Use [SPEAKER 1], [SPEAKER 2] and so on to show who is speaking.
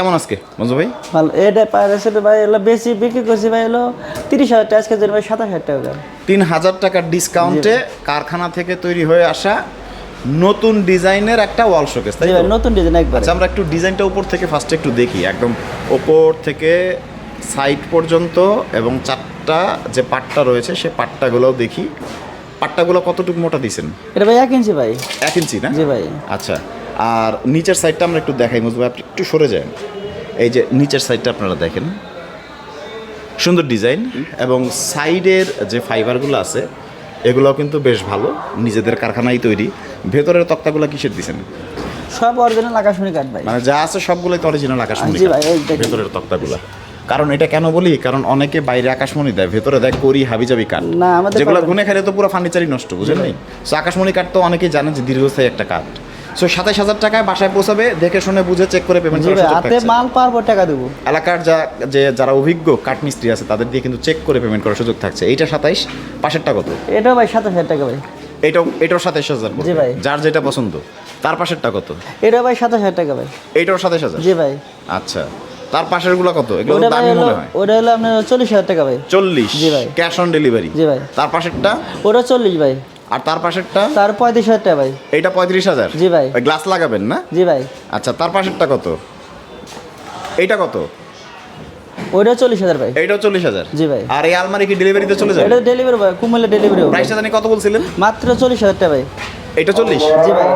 [SPEAKER 1] কেমন আজকে মঞ্জু ভাই?
[SPEAKER 2] ভালো এটা পাইরেছে ভাই এলো বেশি বিক্রি করছি ভাই এলো তিরিশ হাজার টাকা আজকে ভাই সাতাশ হাজার টাকা।
[SPEAKER 1] তিন হাজার টাকার ডিসকাউন্টে কারখানা থেকে তৈরি হয়ে আসা নতুন ডিজাইনের একটা ওয়াল শোকেস তাই
[SPEAKER 2] নতুন ডিজাইন একবার।
[SPEAKER 1] আচ্ছা আমরা একটু ডিজাইনটা উপর থেকে ফার্স্টে একটু দেখি একদম ওপর থেকে সাইড পর্যন্ত এবং চারটা যে পাটটা রয়েছে সে পাট্টাগুলোও দেখি। পাট্টাগুলো কতটুকু মোটা দিছেন
[SPEAKER 2] এটা ভাই এক ইঞ্চি ভাই।
[SPEAKER 1] এক ইঞ্চি না?
[SPEAKER 2] জি ভাই।
[SPEAKER 1] আচ্ছা আর নিচের সাইডটা আমরা একটু দেখাই মুজবা আপনি একটু সরে যান। এই যে নিচের সাইডটা আপনারা দেখেন। সুন্দর ডিজাইন এবং সাইডের যে ফাইবারগুলো আছে এগুলোও কিন্তু বেশ ভালো নিজেদের কারখানায় তৈরি। ভেতরের তক্তাগুলো কিসের দিছেন?
[SPEAKER 2] সব অরিজিনাল আকাশমণি কাঠ ভাই।
[SPEAKER 1] মানে যা আছে সবগুলোই তো অরিজিনাল আকাশমণি। ভেতরের তক্তাগুলো। কারণ এটা কেন বলি? কারণ অনেকে বাইরে আকাশমণি দেয় ভেতরে দেয় করি হাবিজাবি কাঠ।
[SPEAKER 2] না, আমাদের
[SPEAKER 1] যেগুলো। গুনে খেলে তো পুরো ফার্নিচারই নষ্ট বুঝেন নাই? সো আকাশমণি কাঠ তো অনেকেই জানেন যে দীর্ঘস্থায়ী একটা কাঠ। সো সাতাশ হাজার টাকায় বাসায় পৌঁছাবে দেখে শুনে বুঝে চেক করে পেমেন্ট করার
[SPEAKER 2] হাতে। মাল পারব টাকা দেবো।
[SPEAKER 1] এলাকার যা যে যারা অভিজ্ঞ কাঠমিস্ত্রি আছে তাদের দিয়ে কিন্তু চেক করে পেমেন্ট করার সুযোগ থাকছে। এইটা সাতাইশ পাশেরটা কত?
[SPEAKER 2] এটা ভাই সাতাশ হাজার টাকা ভাই।
[SPEAKER 1] এটাও এটাও সাতাইশ হাজার
[SPEAKER 2] জি ভাই।
[SPEAKER 1] যার যেটা পছন্দ তার পাশেরটা কত?
[SPEAKER 2] এটা ভাই সাতাশ হাজার টাকা ভাই।
[SPEAKER 1] এইটাও সাতাইশ হাজার?
[SPEAKER 2] জি ভাই।
[SPEAKER 1] আচ্ছা তার পাশেরগুলো কত? এগুলো দামি মনে হয়।
[SPEAKER 2] ওটা হলো আপনার চল্লিশ হাজার টাকা ভাই।
[SPEAKER 1] চল্লিশ
[SPEAKER 2] জি ভাই।
[SPEAKER 1] ক্যাশ অন ডেলিভারি
[SPEAKER 2] জি ভাই।
[SPEAKER 1] তার পাশেরটা?
[SPEAKER 2] ওটা চল্লিশ ভাই।
[SPEAKER 1] আর তার পাশেরটা?
[SPEAKER 2] তার পঁয়ত্রিশ হাজার টাকা ভাই।
[SPEAKER 1] এইটা পঁয়ত্রিশ হাজার?
[SPEAKER 2] জি ভাই।
[SPEAKER 1] গ্লাস লাগাবেন না?
[SPEAKER 2] জি ভাই।
[SPEAKER 1] আচ্ছা তার পাশেরটা কত? এইটা কত?
[SPEAKER 2] ওইটা চল্লিশ হাজার ভাই।
[SPEAKER 1] এইটাও চল্লিশ হাজার?
[SPEAKER 2] জি ভাই।
[SPEAKER 1] আর এই আলমারি কি ডেলিভারিতে চলে যাবে?
[SPEAKER 2] এটা ডেলিভারি ভাই কুমিল্লা ডেলিভারি
[SPEAKER 1] প্রাইসটা জানি কত বলছিলেন?
[SPEAKER 2] মাত্র চল্লিশ হাজার টাকা ভাই।
[SPEAKER 1] এটা চল্লিশ?
[SPEAKER 2] জি ভাই।